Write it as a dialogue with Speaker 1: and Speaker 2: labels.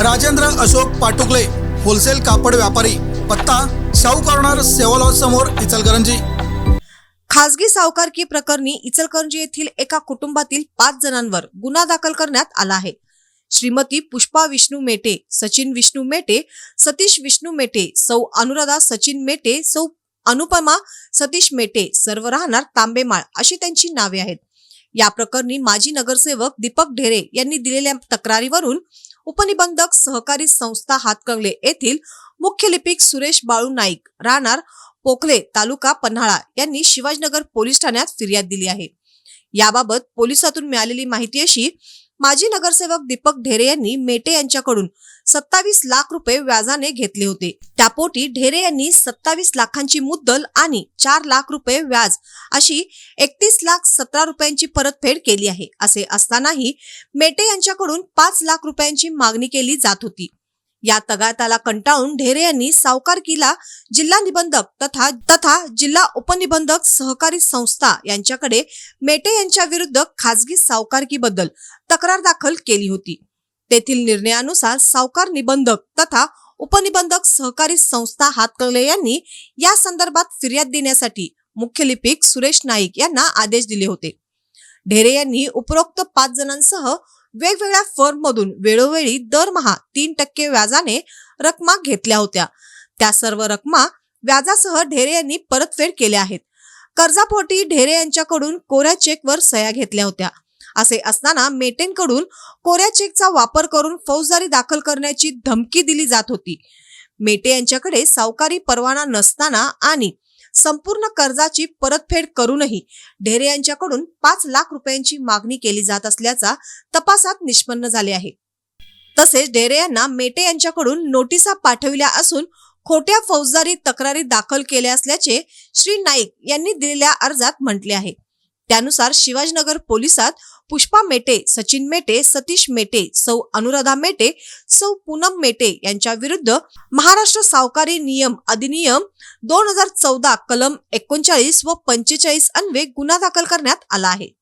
Speaker 1: Rajendra Ashok Patukale wholesale कापड व्यापारी पत्ता शाहू कॉर्नर सेवा समोर इचलकरंजी.
Speaker 2: खासगी सावकारकी प्रकरणी इचलकरंजी येथील एका कुटुंबातील पाच जणांवर गुन्हा दाखल करण्यात आला आहे. श्रीमती पुष्पा विष्णू मेटे सचिन विष्णू मेटे सतीश विष्णू मेटे सौ अनुराधा सचिन मेटे सौ अनुपमा सतीश मेटे सर्व राहणार तांबेमाळ अशी त्यांची नावे आहेत. या प्रकरणी माजी नगरसेवक दीपक ढेरे यांनी दिलेल्या तक्रारीवरून उपनिबंधक सहकारी संस्था हातकंगले येथील मुख्य लिपिक सुरेश बाळू नाईक राहणार पोखले तालुका पन्हाळा यांनी शिवाजीनगर पोलीस ठाण्यात फिर्याद दिली आहे. याबाबत पोलिसातून मिळालेली माहिती अशी माजी नगरसेवक दीपक ढेरे यांनी मेटे यांच्याकडून सत्तावीस लाख रुपये व्याजाने घेतले होते. त्यापोटी ढेरे यांनी सत्तावीस लाखांची मुद्दल आणि चार लाख रुपये व्याज अशी एकतीस लाख सतरा रुपयांची परतफेड केली आहे. असे असतानाही मेटे यांच्याकडून पाच लाख रुपयांची मागणी केली जात होती. या तगाताला कंटाळून ढेरे यांनी सावकारकीला जिल्हा निबंधक तथा तथा जिल्हा उपनिबंधक सहकारी संस्था यांच्याकडे मेटे यांच्या विरुद्ध खासगी सावकारकीबद्दल तक्रार दाखल केली होती. तेथील निर्णयानुसार सावकार निबंधक तथा उपनिबंधक सहकारी संस्था हातकले यांनी या संदर्भात फिर्याद देण्यासाठी मुख्य लिपिक सुरेश नाईक यांना आदेश दिले होते. ढेरे यांनी उपरोक्त पाच जणांसह वेगवेगळ्या फर्ममधून वेळोवेळी दरमहा तीन टक्के व्याजाने रकमा घेतल्या होत्या. त्या सर्व रकमा व्याजासह ढेरे यांनी परतफेड केल्या आहेत. कर्जापोटी ढेरे यांच्याकडून कोऱ्या चेकवर सह्या घेतल्या होत्या. असे असताना मेटेंकडून कोऱ्या चेकचा वापर करून फौजदारी दाखल करण्याची धमकी दिली जात होती. मेटे यांच्याकडे सावकारी परवाना नसताना आणि संपूर्ण कर्जाची परतफेड करूनही ढेरे यांच्याकडून पाच लाख रुपयांची मागणी केली जात असल्याचा तपासात निष्पन्न झाले आहे. तसेच ढेरे यांना मेटे यांच्याकडून नोटिसा पाठविल्या असून खोट्या फौजदारी तक्रारी दाखल केल्या असल्याचे श्री नाईक यांनी दिलेल्या अर्जात म्हटले आहे. त्यानुसार शिवाजीनगर पोलिसात पुष्पा मेटे सचिन मेटे सतीश मेटे सौ अनुराधा मेटे सौ पूनम मेटे यांच्या विरुद्ध महाराष्ट्र सावकारी नियम अधिनियम दोन हजार चौदा कलम एकोणचाळीस व पंचेचाळीस अन्वे गुन्हा दाखल करण्यात आला आहे.